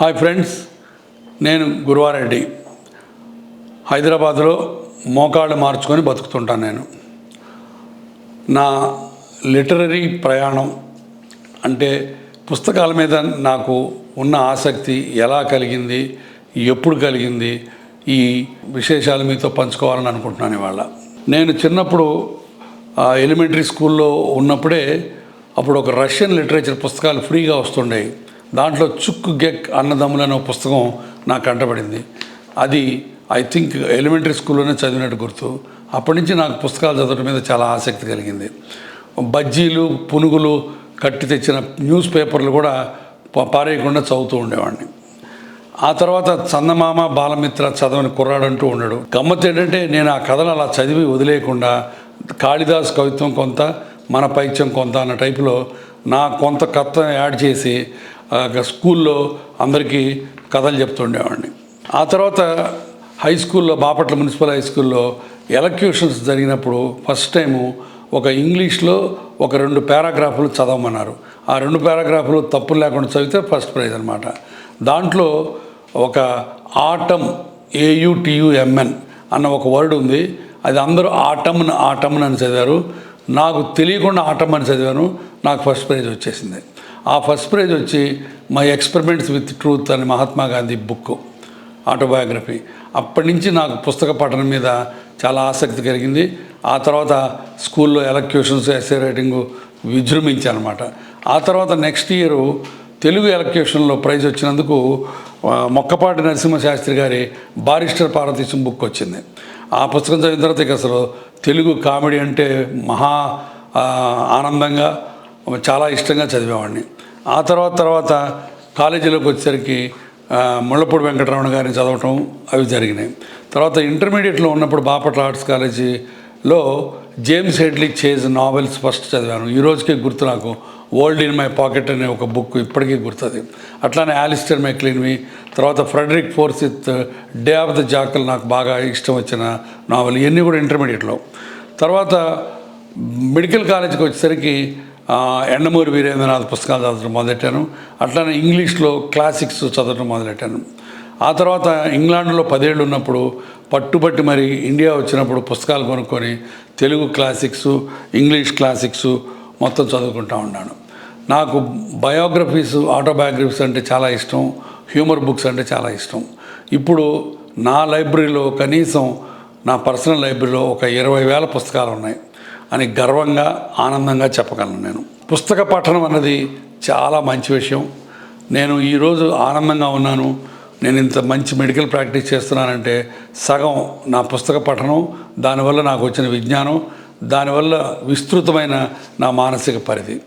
Hi friends నేను గురువారెడ్డి హైదరాబాద్లో మోకాళ్ళు మార్చుకొని బతుకుతుంటాను నేను. నా లిటరరీ ప్రయాణం అంటే పుస్తకాల మీద నాకు ఉన్న ఆసక్తి ఎలా కలిగింది ఎప్పుడు కలిగింది ఈ విశేషాలు మీతో పంచుకోవాలని అనుకుంటున్నాను ఇవాళ. నేను చిన్నప్పుడు ఎలిమెంటరీ స్కూల్లో ఉన్నప్పుడే అప్పుడు ఒక రష్యన్ లిటరేచర్ పుస్తకాలు ఫ్రీగా వస్తుండేవి. దాంట్లో చుక్కు గెక్ అన్నదమ్ములు అనే పుస్తకం నాకు కంటపడింది అది ఐ థింక్ ఎలిమెంటరీ స్కూల్లోనే చదివినట్టు గుర్తు. అప్పటి నుంచి నాకు పుస్తకాలు చదవడం మీద చాలా ఆసక్తి కలిగింది. బజ్జీలు పునుగులు కట్టి తెచ్చిన న్యూస్ పేపర్లు కూడా పారేయకుండా చదువుతూ ఉండేవాడిని. ఆ తర్వాత చందమామ బాలమిత్ర చదవని కుర్రాడంటూ ఉండడు గమ్మత్ ఏంటంటే నేను ఆ కథలు అలా చదివి వదిలేయకుండా కాళిదాస్ కవిత్వం కొంత మన పైత్యం కొంత అన్న టైపులో నా కొంత కథ యాడ్ చేసి స్కూల్లో అందరికీ కథలు చెప్తుండేవాడిని. ఆ తర్వాత హై స్కూల్లో బాపట్ల మున్సిపల్ హై స్కూల్లో ఎలక్యూషన్స్ జరిగినప్పుడు ఫస్ట్ టైము ఒక ఇంగ్లీష్లో ఒక రెండు పారాగ్రాఫ్లు చదవమన్నారు. ఆ రెండు పారాగ్రాఫ్లు తప్పులు లేకుండా చదివితే ఫస్ట్ ప్రైజ్ అనమాట దాంట్లో ఒక ఆటమ్ ఏయుటియుఎంఎన్ అన్న ఒక వర్డ్ ఉంది. అది అందరూ ఆటమ్ ఆటమ్ అని చదివారు. నాకు తెలియకుండా ఆటమ్ అని చదివాను. నాకు ఫస్ట్ ప్రైజ్ వచ్చేసింది. ఆ ఫస్ట్ ప్రైజ్ వచ్చి మై ఎక్స్పెరిమెంట్స్ విత్ ట్రూత్ అని మహాత్మా గాంధీ బుక్ ఆటోబయోగ్రఫీ. అప్పటి నుంచి నాకు పుస్తక పఠనం మీద చాలా ఆసక్తి కలిగింది. ఆ తర్వాత స్కూల్లో ఎలక్యూషన్స్ ఎస్ఏ రైటింగ్ విజృంభించానమాట. ఆ తర్వాత నెక్స్ట్ ఇయర్ తెలుగు ఎలక్యూషన్లో ప్రైజ్ వచ్చినందుకు మొక్కపాటి నరసింహశాస్త్రి గారి బారిస్టర్ పార్వతీశం బుక్ వచ్చింది. ఆ పుస్తకం చదివిన తర్వాత ఇక అసలు తెలుగు కామెడీ అంటే మహా ఆనందంగా చాలా ఇష్టంగా చదివేవాడిని. ఆ తర్వాత తర్వాత కాలేజీలోకి వచ్చేసరికి ముళ్ళపూడి వెంకటరమణ గారిని చదవటం అవి జరిగినాయి. తర్వాత ఇంటర్మీడియట్లో ఉన్నప్పుడు బాపట్ల ఆర్ట్స్ కాలేజీలో James Hadley Chase novels first చదివాను. ఈ రోజుకే గుర్తు నాకు. వరల్డ్ ఇన్ మై పాకెట్ అనే ఒక బుక్ ఇప్పటికీ గుర్తుంది. అట్లానే ఆలిస్టర్ మెక్లిన్వి తర్వాత Frederick Forsyth day of the Jackal నాకు బాగా ఇష్టం వచ్చిన నావెల్. ఇవన్నీ కూడా ఇంటర్మీడియట్లో. తర్వాత మెడికల్ కాలేజీకి వచ్చేసరికి ఎండమూరి వీరేంద్రనాథ్ పుస్తకాలు చదవడం మొదలెట్టాను. అట్లానే ఇంగ్లీష్లో క్లాసిక్స్ చదవడం మొదలెట్టాను. ఆ తర్వాత ఇంగ్లాండ్లో పదేళ్ళు ఉన్నప్పుడు పట్టుబట్టి మరి ఇండియా వచ్చినప్పుడు పుస్తకాలు కొనుక్కొని తెలుగు క్లాసిక్స్ ఇంగ్లీష్ క్లాసిక్స్ మొత్తం చదువుకుంటా ఉన్నాను. నాకు బయోగ్రఫీస్ ఆటోబయోగ్రఫీస్ అంటే చాలా ఇష్టం. హ్యూమర్ బుక్స్ అంటే చాలా ఇష్టం. ఇప్పుడు నా లైబ్రరీలో కనీసం నా పర్సనల్ లైబ్రరీలో ఒక ఇరవై వేల పుస్తకాలు ఉన్నాయి. అని గర్వంగా ఆనందంగా చెప్పగలను నేను. పుస్తక పఠనం అన్నది చాలా మంచి విషయం. నేను ఈరోజు ఆనందంగా ఉన్నాను. నేను ఇంత మంచి మెడికల్ ప్రాక్టీస్ చేస్తున్నానంటే సగం నా పుస్తక పఠనం దానివల్ల నాకు వచ్చిన విజ్ఞానం దానివల్ల విస్తృతమైన నా మానసిక పరిధి.